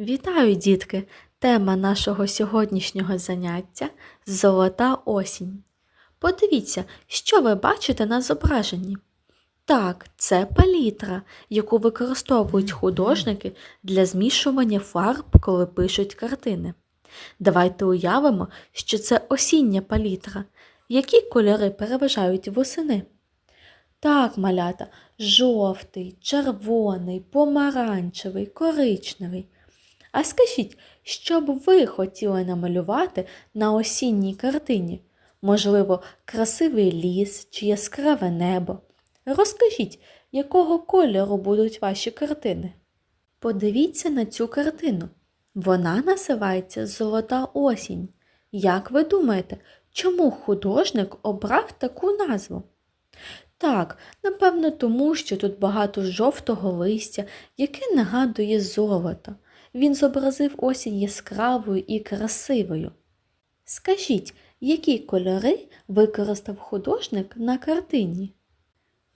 Вітаю, дітки! Тема нашого сьогоднішнього заняття Золота осінь. Подивіться, що ви бачите на зображенні. Так, це палітра, яку використовують художники для змішування фарб, коли пишуть картини. Давайте уявимо, що це осіння палітра. Які кольори переважають восени? Так, малята, жовтий, червоний, помаранчевий, коричневий. А скажіть, що б ви хотіли намалювати на осінній картині? Можливо, красивий ліс чи яскраве небо. Розкажіть, якого кольору будуть ваші картини? Подивіться на цю картину. Вона називається Золота осінь. Як ви думаєте, чому художник обрав таку назву? Так, напевно, тому що тут багато жовтого листя, яке нагадує золото. Він зобразив осінь яскравою і красивою. Скажіть, які кольори використав художник на картині?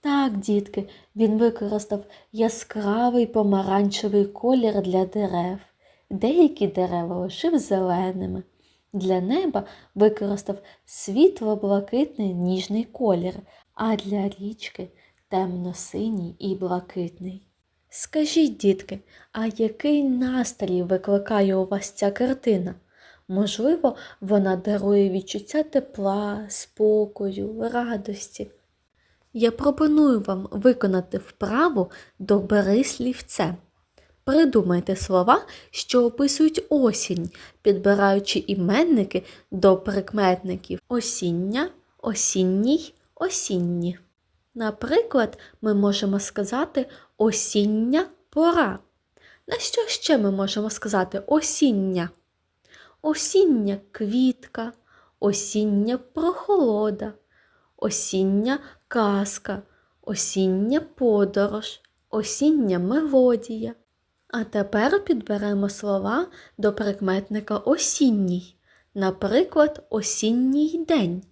Так, дітки, він використав яскравий помаранчевий колір для дерев. Деякі дерева лишив зеленими. Для неба використав світло-блакитний ніжний колір, а для річки темно-синій і блакитний. Скажіть, дітки, а який настрій викликає у вас ця картина? Можливо, вона дарує відчуття тепла, спокою, радості. Я пропоную вам виконати вправу «Добери слівце». Придумайте слова, що описують осінь, підбираючи іменники до прикметників осіння, осінній, осінні. Наприклад, ми можемо сказати осіння пора. На що ще ми можемо сказати осіння? Осіння квітка, осіння прохолода, осіння казка, осіння подорож, осіння мелодія. А тепер підберемо слова до прикметника осінній, наприклад, осінній день.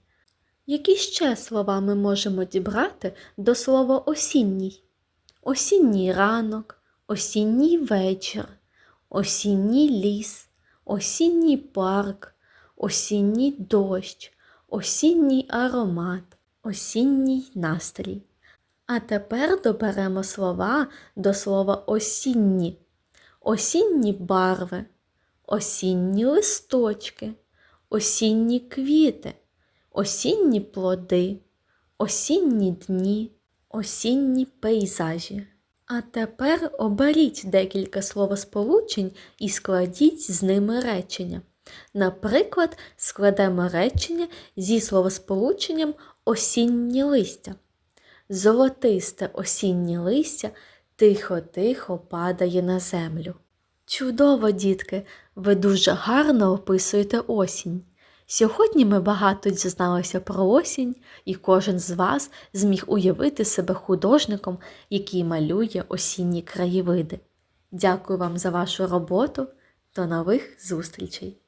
Які ще слова ми можемо дібрати до слова осінній? Осінній ранок, осінній вечір, осінній ліс, осінній парк, осінній дощ, осінній аромат, осінній настрій. А тепер доберемо слова до слова осінні, осінні барви, осінні листочки, осінні квіти, осінні плоди, осінні дні, осінні пейзажі. А тепер оберіть декілька словосполучень і складіть з ними речення. Наприклад, складемо речення зі словосполученням осіннє листя. Золотисте осіннє листя тихо-тихо падає на землю. Чудово, дітки, ви дуже гарно описуєте осінь. Сьогодні ми багато дізналися про осінь, і кожен з вас зміг уявити себе художником, який малює осінні краєвиди. Дякую вам за вашу роботу. До нових зустрічей!